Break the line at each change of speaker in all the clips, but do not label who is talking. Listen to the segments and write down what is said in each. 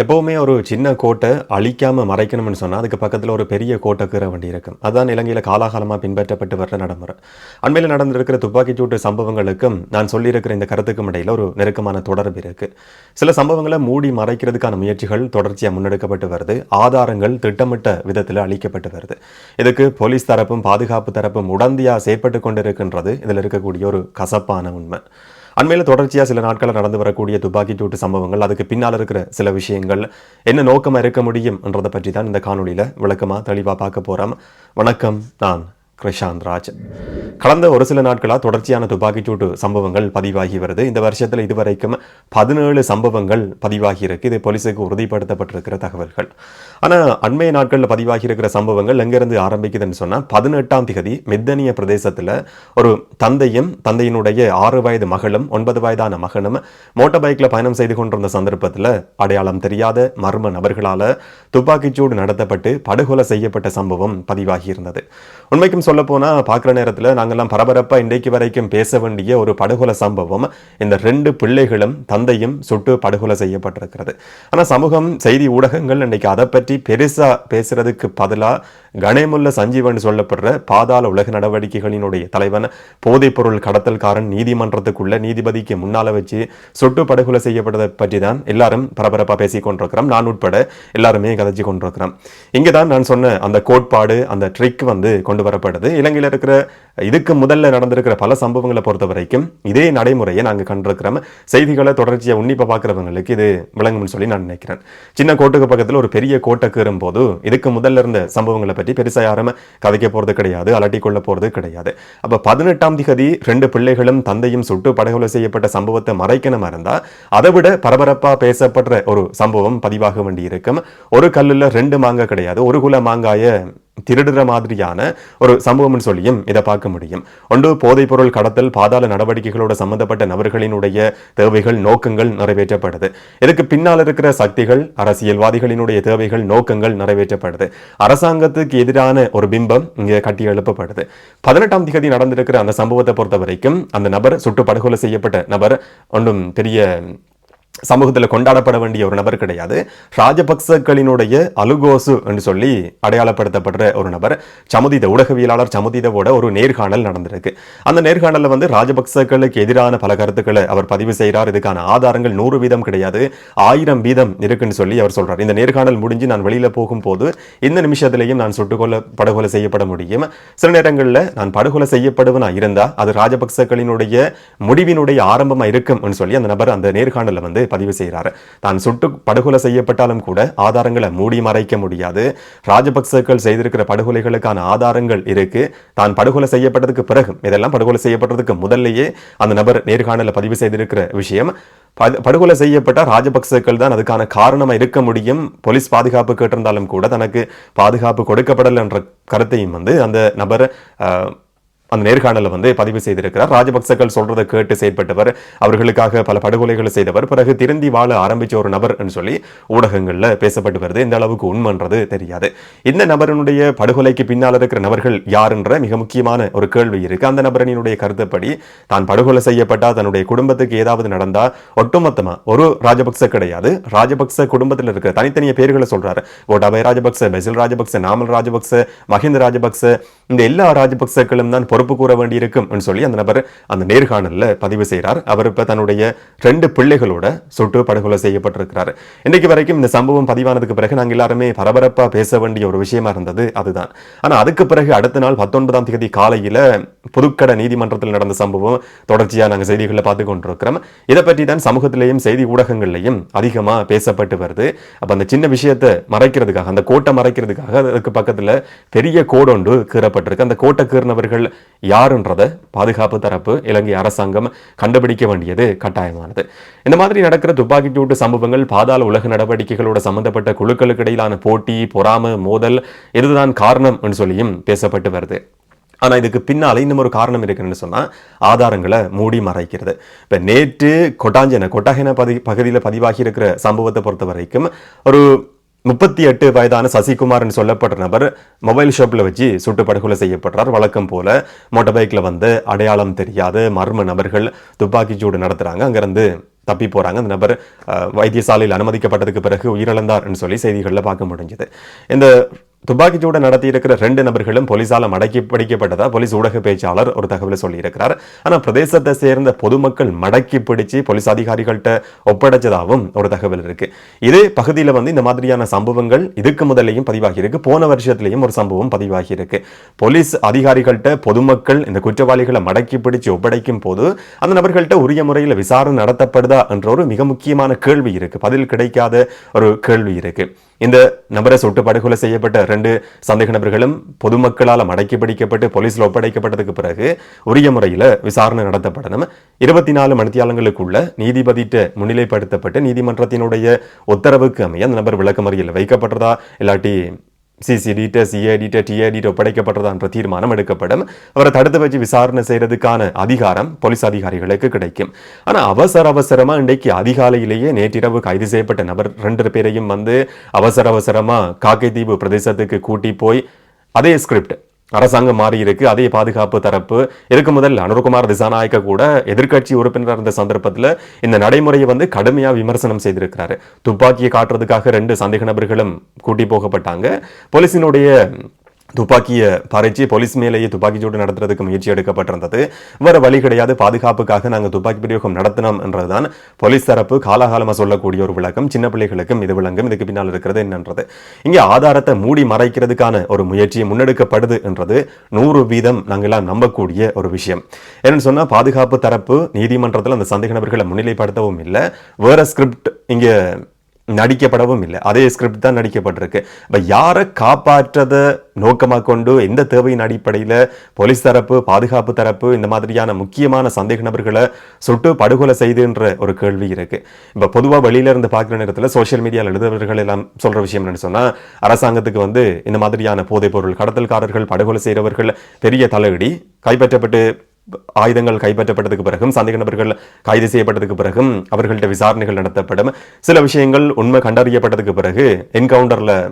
எப்போவுமே ஒரு சின்ன கோட்டை அழிக்காமல் மறைக்கணும்னு சொன்னால் அதுக்கு பக்கத்தில் ஒரு பெரிய கோட்டை கீற வேண்டி இருக்கும். அதான் இலங்கையில் காலாகாலமாக பின்பற்றப்பட்டு வர்ற நடைமுறை. அண்மையில் நடந்திருக்கிற துப்பாக்கிச்சூட்டு சம்பவங்களுக்கும் நான் சொல்லியிருக்கிற இந்த கருத்துக்கும் இடையில் ஒரு நெருக்கமான தொடர்பு இருக்கு. சில சம்பவங்களை மூடி மறைக்கிறதுக்கான முயற்சிகள் தொடர்ச்சியாக முன்னெடுக்கப்பட்டு வருது. ஆதாரங்கள் திட்டமிட்ட விதத்தில் அளிக்கப்பட்டு வருது. இதுக்கு போலீஸ் தரப்பும் பாதுகாப்பு தரப்பும் உடந்தையாக செயற்பட்டு கொண்டிருக்கின்றது. இதில் இருக்கக்கூடிய ஒரு கசப்பான உண்மை. அண்மையில் தொடர்ச்சியாக சில நாட்களில் நடந்து வரக்கூடிய துப்பாக்கி சூட்டு சம்பவங்கள் அதுக்கு பின்னால் இருக்கிற சில விஷயங்கள் என்ன நோக்கமாக இருக்க முடியும்ன்றதை பற்றி தான் இந்த காணொலியில் விளக்கமாக தெளிவாக பார்க்க போகிறோம் வணக்கம் நான் கிருஷாந்த் ராஜ். கடந்த ஒரு சில நாட்களாக தொடர்ச்சியான துப்பாக்கிச்சூட்டு சம்பவங்கள் பதிவாகி வருது. இந்த வருஷத்தில் இதுவரைக்கும் பதினேழு சம்பவங்கள் பதிவாகி இருக்கு. இது போலீஸுக்கு உறுதிப்படுத்தப்பட்டிருக்கிற தகவல்கள். ஆனால் அண்மைய நாட்களில் பதிவாகி இருக்கிற சம்பவங்கள் எங்கேருந்து ஆரம்பிக்குதுன்னு சொன்னால் பதினெட்டாம் திகதி மெத்தனிய பிரதேசத்தில் ஒரு தந்தையும் தந்தையினுடைய ஆறு வயது மகளும் ஒன்பது வயதான மகனும் மோட்டார் பைக்கில் பயணம் செய்து கொண்டிருந்த சந்தர்ப்பத்தில் அடையாளம் தெரியாத மர்ம நபர்களால் துப்பாக்கிச்சூடு நடத்தப்பட்டு படுகொலை செய்யப்பட்ட சம்பவம் பதிவாகி இருந்தது. உண்மைக்கும் சொல்ல போனால் பார்க்குற நேரத்தில் நாங்கள்லாம் பரபரப்பாக இன்றைக்கு வரைக்கும் பேச வேண்டிய ஒரு படுகொலை சம்பவம். இந்த ரெண்டு பிள்ளைகளும் தந்தையும் சுட்டு படுகொலை செய்யப்பட்டிருக்கிறது. ஆனால் சமூகம் செய்தி ஊடகங்கள் இன்றைக்கு அதை பற்றி பெருசாக பேசுறதுக்கு பதிலாக கணேமுல்ல சஞ்சீவன் சொல்லப்படுற பாதாள உலக நடவடிக்கைகளினுடைய தலைவன் போதைப்பொருள் கடத்தல்காரன் நீதிமன்றத்துக்குள்ள நீதிபதிக்கு முன்னால வச்சு சுட்டு படுகொலை செய்யப்பட்டதை பற்றி தான் எல்லாரும் பரபரப்பாக பேசிக் கொண்டிருக்கிறோம். நான் உட்பட எல்லாருமே கதைச்சு கொண்டிருக்கிறோம். இங்கே தான் நான் சொன்ன அந்த கோட்பாடு அந்த ட்ரிக் வந்து கொண்டு வரப்படுது. இலங்கையில் இருக்கிற இதுக்கு முதல்ல நடந்திருக்கிற பல சம்பவங்களை பொறுத்த வரைக்கும் இதே நடைமுறையை நாங்கள் கண்டிருக்கிறோம். செய்திகளை தொடர்ச்சியாக உன்னிப்பாக பார்க்குறவங்களுக்கு இது விளங்கும்னு சொல்லி நான் நினைக்கிறேன். சின்ன கோட்டுக்கு பக்கத்தில் ஒரு பெரிய கோட்டை கீறும் போது இதுக்கு முதல்ல இருந்த சம்பவங்களை பற்றி பெருசாக யாரும் கதைக்க போகிறது கிடையாது அலட்டி கொள்ள போகிறது கிடையாது. அப்போ பதினெட்டாம் திகதி ரெண்டு பிள்ளைகளும் தந்தையும் சுட்டு படுகொலை செய்யப்பட்ட சம்பவத்தை மறைக்கணுமா இருந்தால் அதை விட பரபரப்பாக பேசப்படுற ஒரு சம்பவம் பதிவாக வேண்டி இருக்கும் ஒரு கல்லில் ரெண்டு மாங்காய் கிடையாது ஒரு குல மாங்காய திருடுற மாதிரியான ஒரு சம்பவம்னு சொல்லியும் இதை பார்க்க முடியும். ஒன்று போதைப் பொருள் கடத்தல் பாதாள நடவடிக்கைகளோட சம்பந்தப்பட்ட நபர்களினுடைய தேவைகள் நோக்கங்கள் நிறைவேற்றப்படுது. இதுக்கு பின்னால் இருக்கிற சக்திகள் அரசியல்வாதிகளினுடைய தேவைகள் நோக்கங்கள் நிறைவேற்றப்படுது. அரசாங்கத்துக்கு எதிரான ஒரு பிம்பம் இங்கே கட்டி எழுப்பப்படுது. பதினெட்டாம் திகதி நடந்திருக்கிற அந்த சம்பவத்தை பொறுத்த வரைக்கும் அந்த நபர் சுட்டு படுகொலை செய்யப்பட்ட நபர் ஒன்றும் பெரிய சமூகத்தில் கொண்டாடப்பட வேண்டிய ஒரு நபர் கிடையாது. ராஜபக்சக்களினுடைய அலுகோசு என்று சொல்லி அடையாளப்படுத்தப்படுற ஒரு நபர் சமுதித ஊடகவியலாளர் சமுதிதவோட ஒரு நேர்காணல் நடந்திருக்கு. அந்த நேர்காணலில் வந்து ராஜபக்சக்களுக்கு எதிரான பல கருத்துக்களை அவர் பதிவு செய்கிறார் இதுக்கான ஆதாரங்கள் நூறு வீதம் கிடையாது ஆயிரம் வீதம் இருக்குன்னு சொல்லி அவர் சொல்கிறார் இந்த நேர்காணல் முடிஞ்சு நான் வெளியில் போகும்போது இந்த நிமிஷத்திலையும் நான் சுட்டுக்கொள்ள படுகொலை செய்யப்பட முடியும். சில நேரங்களில் நான் படுகொலை செய்யப்படுவனா இருந்தால் அது ராஜபக்சக்களினுடைய முடிவினுடைய ஆரம்பமாக இருக்கும் சொல்லி அந்த நபர் அந்த நேர்காணலில் வந்து பதிவு செய்கிறார். தான் சுட்டு படுகொலை செய்யப்பட்டாலும் கூட ஆதாரங்களை மூடி மறைக்க முடியாது. ராஜபக்சர்கள் செய்திருக்கிற படுகொலைகளுக்கான ஆதாரங்கள் இருக்கு. தான் படுகொலை செய்யப்பட்டதுக்கு பிறகு இதெல்லாம் படுகொலை செய்யப்பட்டதுக்கு முதல்லையே அந்த நபர் நேர்காணல பதிவு செய்திருக்கிற விஷயம். படுகொலை செய்யப்பட்ட ராஜபக்சர்கள் தான் அதுக்கான காரணமாக இருக்க முடியும். போலீஸ் பாதுகாப்பு கேட்டிருந்தாலும் கூட தனக்கு பாதுகாப்பு கொடுக்கப்படலை என்ற கருத்தையும் வந்து அந்த நபர் அந்த நேர்காணலில் வந்து பதிவு செய்திருக்கிறார். ராஜபக்சர்கள் சொல்றதை கேட்டு செயற்பட்டவர் அவர்களுக்காக பல படுகொலைகளை செய்தவர் பிறகு திருந்தி வாழ ஆரம்பிச்ச ஒரு நபர் சொல்லி ஊடகங்களில் பேசப்பட்டு வருது. இந்த அளவுக்கு உண்மைன்றது தெரியாது. இந்த நபரனுடைய படுகொலைக்கு பின்னால் இருக்கிற நபர்கள் யாருன்ற மிக முக்கியமான ஒரு கேள்வி இருக்கு. அந்த நபரனினுடைய கருத்துப்படி தான் படுகொலை செய்யப்பட்டா தன்னுடைய குடும்பத்துக்கு ஏதாவது நடந்தா ஒட்டுமொத்தமா ஒரு ராஜபக்ச கிடையாது. ராஜபக்ச குடும்பத்தில் இருக்கிற தனித்தனிய பேர்களை சொல்றாரு. கோட்டாபய ராஜபக்ச பெசில் ராஜபக்ச நாமல் ராஜபக்ச மஹிந்த ராஜபக்ச இந்த எல்லா ராஜபக்சக்களும் தான் பொறுப்பு கூற வேண்டியிருக்கும் சொல்லி அந்த நபர் அந்த நேர்காணலில் பதிவு செய்கிறார். அவர் இப்போ தன்னுடைய ரெண்டு பிள்ளைகளோட சுட்டு படுகொலை செய்யப்பட்டிருக்கிறார். இன்றைக்கு வரைக்கும் இந்த சம்பவம் பதிவானதுக்கு பிறகு நாங்கள் எல்லாருமே பரபரப்பாக பேச வேண்டிய ஒரு விஷயமா இருந்தது அதுதான். ஆனால் அதுக்கு பிறகு அடுத்த நாள் பத்தொன்பதாம் தேதி காலையில் புதுக்கடை நீதிமன்றத்தில் நடந்த சம்பவம் தொடர்ச்சியாக நாங்கள் செய்திகளில் பார்த்து கொண்டிருக்கிறோம். இதை பற்றி தான் சமூகத்திலேயும் செய்தி ஊடகங்கள்லையும் அதிகமாக பேசப்பட்டு வருது. அப்போ அந்த சின்ன விஷயத்தை மறைக்கிறதுக்காக அந்த கோட்டை மறைக்கிறதுக்காக அதுக்கு பக்கத்தில் பெரிய கோடு ஒன்று கீறப்பட்டிருக்கு. அந்த கோட்டை கீறினவர்கள் யாருன்றதை பாதுகாப்பு தரப்பு இலங்கை அரசாங்கம் கண்டுபிடிக்க வேண்டியது கட்டாயமானது. இந்த மாதிரி நடக்கிற துப்பாக்கி சூட்டு சம்பவங்கள் பாதாள உலக நடவடிக்கைகளோட சம்பந்தப்பட்ட குழுக்களுக்கு இடையிலான போட்டி பொறாம மோதல் இதுதான் காரணம் சொல்லியும் பேசப்பட்டு வருது. ஆனால் இதுக்கு பின்னால் இன்னும் ஒரு காரணம் இருக்குன்னு சொன்னால் ஆதாரங்களை மூடி மறைக்கிறது. இப்போ நேற்று கொட்டாஞ்சன கொட்டாகின பதி பகுதியில் பதிவாகி இருக்கிற சம்பவத்தை பொறுத்த வரைக்கும் ஒரு முப்பத்தி எட்டு வயதான சசிகுமார்னு சொல்லப்பட்ட நபர் மொபைல் ஷாப்பில் வச்சு சுட்டு படுகொலை செய்யப்படுறார். வழக்கம் போல மோட்டார் பைக்கில் வந்து அடையாளம் தெரியாத மர்ம நபர்கள் துப்பாக்கி சூடு நடத்துகிறாங்க அங்கேருந்து தப்பி போகிறாங்க அந்த நபர் வைத்தியசாலையில் அனுமதிக்கப்பட்டதுக்கு பிறகு உயிரிழந்தார் என்று சொல்லி செய்திகளில் பார்க்க முடிஞ்சது. இந்த துப்பாக்கிச்சூடு சூடு நடத்தியிருக்கிற ரெண்டு நபர்களும் போலீஸால் மடக்கி பிடிக்கப்பட்டதா போலீஸ் ஊடக பேச்சாளர் ஒரு தகவலை சொல்லியிருக்கிறார். ஆனால் பிரதேசத்தை சேர்ந்த பொதுமக்கள் மடக்கி பிடிச்சு போலீஸ் அதிகாரிகள்கிட்ட ஒப்படைச்சதாகவும் ஒரு தகவல் இருக்கு. இதே பகுதியில் வந்து இந்த மாதிரியான சம்பவங்கள் இதுக்கு முதலையும் பதிவாகி இருக்கு. போன வருஷத்துலையும் ஒரு சம்பவம் பதிவாகி இருக்கு. போலீஸ் அதிகாரிகள்கிட்ட பொதுமக்கள் இந்த குற்றவாளிகளை மடக்கி பிடிச்சு ஒப்படைக்கும் போது அந்த நபர்கள்ட்ட உரிய முறையில் விசாரணை நடத்தப்படுதா என்ற ஒரு மிக முக்கியமான கேள்வி இருக்கு. பதில் கிடைக்காத ஒரு கேள்வி இருக்கு. இந்த நபரை சுட்டு படுகொலை செய்யப்பட்ட ரெண்டு சந்தேக நபர்களும் பொதுமக்களால் மடக்கி பிடிக்கப்பட்டு போலீஸ்ல ஒப்படைக்கப்பட்டதுக்கு பிறகு உரிய முறையில் விசாரணை நடத்தப்படணும். இருபத்தி நாலு மணித்தியாலங்களுக்குள்ள நீதிபதிட்ட முன்னிலைப்படுத்தப்பட்டு நீதிமன்றத்தினுடைய உத்தரவுக்கு அமைய அந்த நபர் விளக்கமறியில் வைக்கப்பட்டதா இல்லாட்டி சிசிடிட்ட சிஐடிட்ட டிஐடிட்ட ஒப்படைக்கப்பட்டதா என்ற தீர்மானம் எடுக்கப்படும். அவரை தடுத்து வச்சு விசாரணை செய்யறதுக்கான அதிகாரம் போலீஸ் அதிகாரிகளுக்கு கிடைக்கும். ஆனால் அவசர அவசரமா இன்றைக்கு அதிகாலையிலேயே நேற்றிரவு கைது செய்யப்பட்ட நபர் ரெண்டு பேரையும் வந்து அவசர அவசரமா காக்கைத்தீவு பிரதேசத்துக்கு கூட்டி போய் அதே ஸ்கிரிப்ட் அரசாங்கம் மாறி இருக்கு. அதே பாதுகாப்பு தரப்பு இருக்கு முதல் அனுர்குமார் திசாநாயக்க கூட எதிர்க்கட்சி உறுப்பினர் இருந்த சந்தர்ப்பத்தில் இந்த நடைமுறையை வந்து கடுமையா விமர்சனம் செய்திருக்கிறாரு. துப்பாக்கியை காட்டுறதுக்காக ரெண்டு சந்தேக நபர்களும் கூட்டி போகப்பட்டாங்க. போலீசினுடைய துப்பாக்கியை பறிச்சு போலீஸ் மேலேயே துப்பாக்கி சூடு நடத்துறதுக்கு முயற்சி எடுக்கப்பட்டிருந்தது. வேறு வழி கிடையாது. பாதுகாப்புக்காக நாங்கள் துப்பாக்கி பிரயோகம் நடத்தினோம் என்றதுதான் போலீஸ் தரப்பு காலகாலமாக சொல்லக்கூடிய ஒரு விளக்கம். சின்ன பிள்ளைகளுக்கும் இது விளங்கும். இதுக்கு பின்னால் இருக்கிறது என்னன்றது. இங்கே ஆதாரத்தை மூடி மறைக்கிறதுக்கான ஒரு முயற்சி முன்னெடுக்கப்படுது என்றது நூறு வீதம் நாங்கெல்லாம் நம்பக்கூடிய ஒரு விஷயம். என்னன்னு சொன்னால் பாதுகாப்பு தரப்பு நீதிமன்றத்தில் அந்த சந்தேக நபர்களை முன்னிலைப்படுத்தவும் இல்லை. வேற ஸ்கிரிப்ட் இங்கே நடிக்கப்படவும் இல்லை. அதே ஸ்கிரிப்ட் தான் நடிக்கப்பட்டிருக்கு. இப்போ யாரை காப்பாற்றதை நோக்கமாக கொண்டு எந்த தேவையின் அடிப்படையில் போலீஸ் தரப்பு பாதுகாப்பு தரப்பு இந்த மாதிரியான முக்கியமான சந்தேக நபர்களை சுட்டு படுகொலை செய்துன்ற ஒரு கேள்வி இருக்குது இப்போ பொதுவாக வெளியில இருந்து பார்க்குற நேரத்தில் சோஷியல் மீடியாவில் எழுதுறவர்கள் எல்லாம் சொல்கிற விஷயம் என்னன்னு சொன்னால் அரசாங்கத்துக்கு வந்து இந்த மாதிரியான போதைப் பொருள் கடத்தல்காரர்கள் படுகொலை செய்கிறவர்கள் பெரிய தலையடி கைப்பற்றப்பட்டு ஆயுதங்கள் கைப்பற்றப்பட்டதுக்கு பிறகும் சந்தேக நபர்கள் கைது செய்யப்பட்டதுக்கு பிறகும் அவர்கள்ட்ட விசாரணைகள் நடத்தப்படும். சில விஷயங்கள் உண்மை கண்டறியப்பட்டதுக்கு பிறகு என்கவுண்டர்ல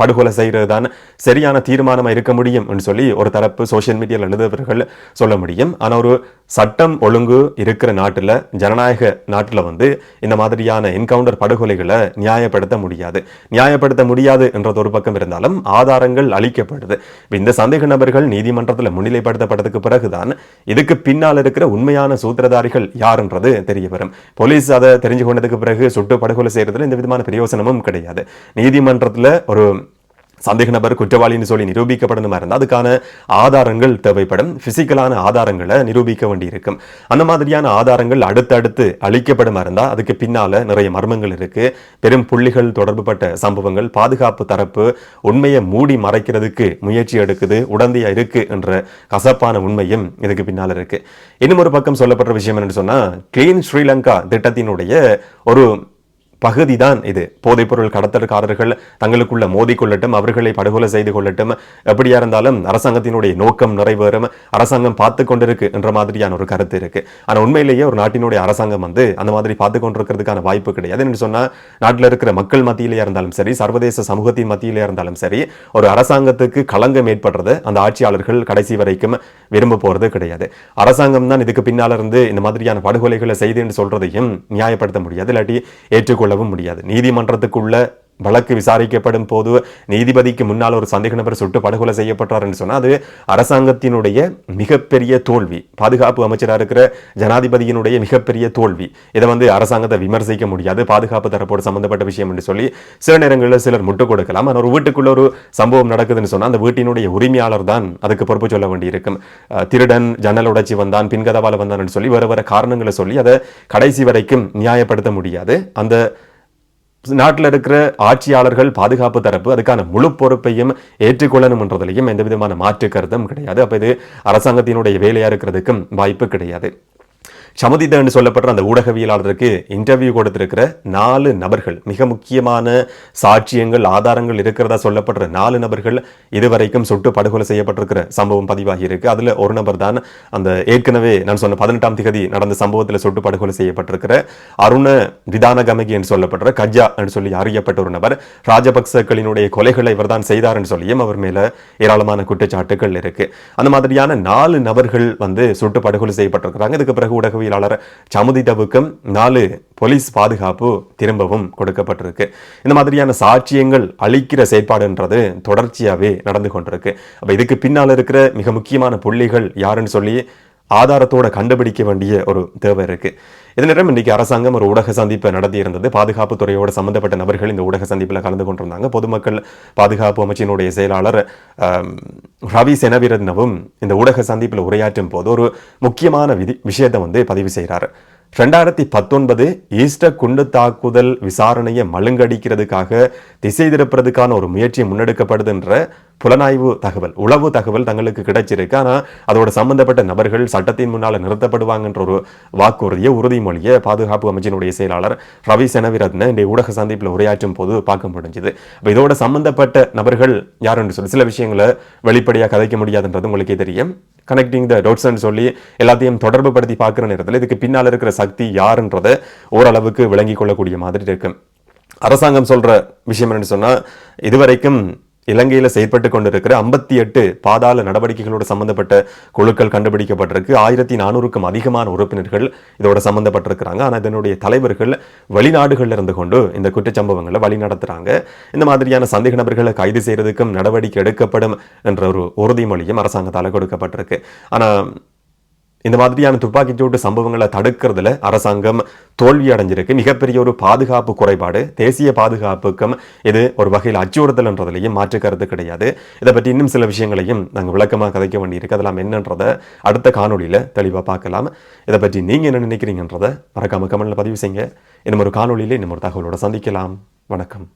படுகொலை செய்கிறது தான் சரியான தீர்மானமாக இருக்க முடியும் என்று சொல்லி ஒரு தரப்பு சோஷியல் மீடியாவில் எழுதுபவர்கள் சொல்ல முடியும். ஆனால் ஒரு சட்டம் ஒழுங்கு இருக்கிற நாட்டில் ஜனநாயக நாட்டில் வந்து இந்த மாதிரியான என்கவுண்டர் படுகொலைகளை நியாயப்படுத்த முடியாது. நியாயப்படுத்த முடியாது என்றது ஒரு பக்கம் இருந்தாலும் ஆதாரங்கள் அளிக்கப்படுது. இந்த சந்தேக நபர்கள் நீதிமன்றத்தில் முன்னிலைப்படுத்தப்பட்டதுக்கு பிறகுதான் இதுக்கு பின்னால் இருக்கிற உண்மையான சூத்திரதாரிகள் யாருன்றது தெரிய வரும். போலீஸ் அதை தெரிஞ்சு கொண்டதுக்கு பிறகு சுட்டு படுகொலை செய்கிறதுல எந்த விதமான பிரயோசனமும் கிடையாது. நீதிமன்றத்தில் ஒரு சந்தேக நபர் குற்றவாளின்னு சொல்லி நிரூபிக்கப்படணுமா இருந்தால் அதுக்கான ஆதாரங்கள் தேவைப்படும். பிசிக்கலான ஆதாரங்களை நிரூபிக்க வேண்டியிருக்கும். அந்த மாதிரியான ஆதாரங்கள் அடுத்தடுத்து அளிக்கப்படும் இருந்தால் அதுக்கு பின்னால் நிறைய மர்மங்கள் இருக்குது பெரும் புள்ளிகள் தொடர்புபட்ட சம்பவங்கள் பாதுகாப்பு தரப்பு உண்மையை மூடி மறைக்கிறதுக்கு முயற்சி எடுக்குது உடந்தையாக இருக்குது என்ற கசப்பான உண்மையும் இதுக்கு பின்னால் இருக்குது இன்னும் ஒரு பக்கம் சொல்லப்படுற விஷயம் என்னென்னு சொன்னால் கிளீன் ஸ்ரீலங்கா திட்டத்தினுடைய ஒரு பகுதி தான் இது போதைப்பொருள் கடத்தல்காரர்கள் தங்களுக்குள்ள மோதிக்கொள்ளட்டும் அவர்களை படுகொலை செய்து கொள்ளட்டும். எப்படியா இருந்தாலும் அரசாங்கத்தினுடைய நோக்கம் நிறைவேறும். அரசாங்கம் பார்த்து கொண்டிருக்கு என்ற மாதிரியான ஒரு கருத்து இருக்கு. ஆனா உண்மையிலேயே ஒரு நாட்டினுடைய அரசாங்கம் வந்து அந்த மாதிரி பார்த்து கொண்டிருக்கிறதுக்கான வாய்ப்பு கிடையாது. என்று சொன்னா நாட்டில் இருக்கிற மக்கள் மத்தியிலே இருந்தாலும் சரி சர்வதேச சமூகத்தின் மத்தியிலே இருந்தாலும் சரி ஒரு அரசாங்கத்துக்கு களங்கம் ஏற்படுறது அந்த ஆட்சியாளர்கள் கடைசி வரைக்கும் விரும்ப போறது கிடையாது. அரசாங்கம் தான் இதுக்கு பின்னால இருந்து இந்த மாதிரியான படுகொலைகளை செய்து என்று சொல்றதையும் நியாயப்படுத்த முடியாது. இல்லாட்டி ஏற்றுக்கொள்ளவும் முடியாது. நீதிமன்றத்துக்குள்ள வழக்கு விசாரிக்கப்படும் போது நீதிபதிக்கு முன்னால் ஒரு சந்தேக நபர் சுட்டு படுகொலை செய்யப்பட்டார் என்று சொன்னால் அது அரசாங்கத்தினுடைய மிகப்பெரிய தோல்வி. பாதுகாப்பு அமைச்சராக இருக்கிற ஜனாதிபதியினுடைய மிகப்பெரிய தோல்வி. இதை வந்து அரசாங்கத்தை விமர்சிக்க முடியாது. பாதுகாப்பு தரப்போடு சம்பந்தப்பட்ட விஷயம் என்று சொல்லி சில நேரங்களில் சிலர் முட்டுக் கொடுக்கலாம். ஆனால் ஒரு வீட்டுக்குள்ள ஒரு சம்பவம் நடக்குதுன்னு சொன்னால் அந்த வீட்டினுடைய உரிமையாளர் தான் அதுக்கு பொறுப்பு சொல்ல வேண்டியிருக்கும். திருடன் ஜன்னல் உடைச்சி வந்தான் பின்கதவால் வந்தான் என்று சொல்லி வேறு வேறு காரணங்களை சொல்லி அதை கடைசி வரைக்கும் நியாயப்படுத்த முடியாது. அந்த நாட்டில் இருக்கிற ஆட்சியாளர்கள் பாதுகாப்பு தரப்பு அதுக்கான முழு பொறுப்பையும் ஏற்றுக்கொள்ளணும்ன்றதுலையும் எந்த விதமான மாற்று கருத்தும் கிடையாது. அப்போ இது அரசாங்கத்தினுடைய வேலையா இருக்கிறதுக்கும் வாய்ப்பு கிடையாது. சமுதிதன் சொல்லப்படுற அந்த ஊடகவியலாளருக்கு இன்டர்வியூ கொடுத்திருக்கிற நாலு நபர்கள் மிக முக்கியமான சாட்சியங்கள் ஆதாரங்கள் இருக்கிறதா சொல்லப்படுற நாலு நபர்கள் இதுவரைக்கும் சுட்டு படுகொலை செய்யப்பட்டிருக்கிற சம்பவம் பதிவாகி இருக்கு அதுல ஒரு நபர் தான் அந்த ஏற்கனவே நான் சொன்ன பதினெட்டாம் திகதி நடந்த சம்பவத்தில் சுட்டு படுகொலை செய்யப்பட்டிருக்கிற அருண விதான கமகி என்று சொல்லப்படுற கஜா என்று சொல்லி அறியப்பட்ட ஒரு நபர். ராஜபக்சக்களினுடைய கொலைகளை இவர்தான் செய்தார் என்று சொல்லியும் அவர் மேல ஏராளமான குற்றச்சாட்டுகள் இருக்கு. அந்த மாதிரியான நாலு நபர்கள் வந்து சுட்டு படுகொலை செய்யப்பட்டிருக்கிறாங்க. இதுக்கு பிறகு ஊடக ஊடகவியலாளர் சமுதிதவுக்கும் நாலு போலீஸ் பாதுகாப்பு திரும்பவும் கொடுக்கப்பட்டிருக்கு. இந்த மாதிரியான சாட்சியங்கள் அளிக்கிற செயற்பாடுன்றது தொடர்ச்சியாகவே நடந்து கொண்டிருக்கு. அப்போ இதுக்கு பின்னால் இருக்கிற மிக முக்கியமான புள்ளிகள் யாருன்னு சொல்லி ஆதாரத்தோட கண்டுபிடிக்க வேண்டிய ஒரு தேவை இருக்கு. இதனிடம் இன்றைக்கு அரசாங்கம் ஒரு ஊடக சந்திப்பை நடத்தியிருந்தது. பாதுகாப்பு துறையோடு சம்பந்தப்பட்ட நபர்கள் இந்த ஊடக சந்திப்பில் கலந்து கொண்டிருந்தாங்க. பொதுமக்கள் பாதுகாப்பு அமைச்சினுடைய செயலாளர் ரவி செனவிரத்னவும் இந்த ஊடக சந்திப்பில் உரையாற்றும் போது ஒரு முக்கியமான விதி விஷயத்தை வந்து பதிவு செய்கிறார். ரெண்டாயிரத்தி பத்தொன்பது ஈஸ்டர் குண்டு தாக்குதல் விசாரணையை மழுங்கடிக்கிறதுக்காக திசை திருப்புறதுக்கான ஒரு முயற்சி முன்னெடுக்கப்படுதுன்ற புலனாய்வு தகவல் உளவு தகவல் தங்களுக்கு கிடைச்சிருக்கு. ஆனால் அதோட சம்பந்தப்பட்ட நபர்கள் சட்டத்தின் முன்னால் நிறுத்தப்படுவாங்கன்ற ஒரு வாக்குறுதியை உறுதிமொழியை பாதுகாப்பு அமைச்சினுடைய செயலாளர் ரவி செனவிரத்ன இன்றைய ஊடக சந்திப்பில் உரையாற்றும் போது பார்க்க முடிஞ்சது. இப்போ இதோட சம்பந்தப்பட்ட நபர்கள் யாருன்னு சொல்லி சில விஷயங்களை வெளிப்படையாக கதைக்க முடியாதுன்றது உங்களுக்கே தெரியும். கனெக்டிங் த டோட்ஸ்ன்னு சொல்லி எல்லாத்தையும் தொடர்பு படுத்தி பார்க்குற நேரத்தில் இதுக்கு பின்னால் இருக்கிற சக்தி யாருன்றதை ஓரளவுக்கு விளங்கி கொள்ளக்கூடிய மாதிரி இருக்கும் அரசாங்கம் சொல்கிற விஷயம் என்னன்னு சொன்னால் இதுவரைக்கும் இலங்கையில் செயற்பட்டு கொண்டிருக்கிற ஐம்பத்தி எட்டு பாதாள நடவடிக்கைகளோடு சம்பந்தப்பட்ட குழுக்கள் கண்டுபிடிக்கப்பட்டிருக்கு. ஆயிரத்தி நானூறுக்கும் அதிகமான உறுப்பினர்கள் இதோட சம்பந்தப்பட்டிருக்கிறாங்க. ஆனால் இதனுடைய தலைவர்கள் வெளிநாடுகளில் இருந்து கொண்டு இந்த குற்றச்சம்பவங்களை வழிநடத்துகிறாங்க இந்த மாதிரியான சந்தேக நபர்களை கைது செய்கிறதுக்கும் நடவடிக்கை எடுக்கப்படும் என்ற ஒரு உறுதிமொழியும் அரசாங்கத்தால் கொடுக்கப்பட்டிருக்கு. ஆனால் இந்த மாதிரியான துப்பாக்கிச்சூட்டு சம்பவங்களை தடுக்கிறதுல அரசாங்கம் தோல்வி அடைஞ்சிருக்கு. மிகப்பெரிய ஒரு பாதுகாப்பு குறைபாடு தேசிய பாதுகாப்புக்கும் இது ஒரு வகையில் அச்சுறுத்தல்ன்றதுலையும் மாற்று கருத்து கிடையாது. இதை பற்றி இன்னும் சில விஷயங்களையும் நாங்கள் விளக்கமாக கதைக்க வேண்டியிருக்கு. அதெல்லாம் என்னன்றதை அடுத்த காணொலியில் தெளிவாக பார்க்கலாம். இதை பற்றி நீங்கள் என்ன நினைக்கிறீங்கன்றதை மறக்காமல் கமெண்டில் பதிவு செய்யுங்க. இன்னும் ஒரு காணொலியில் இன்னும் ஒரு தகவலோட சந்திக்கலாம். வணக்கம்.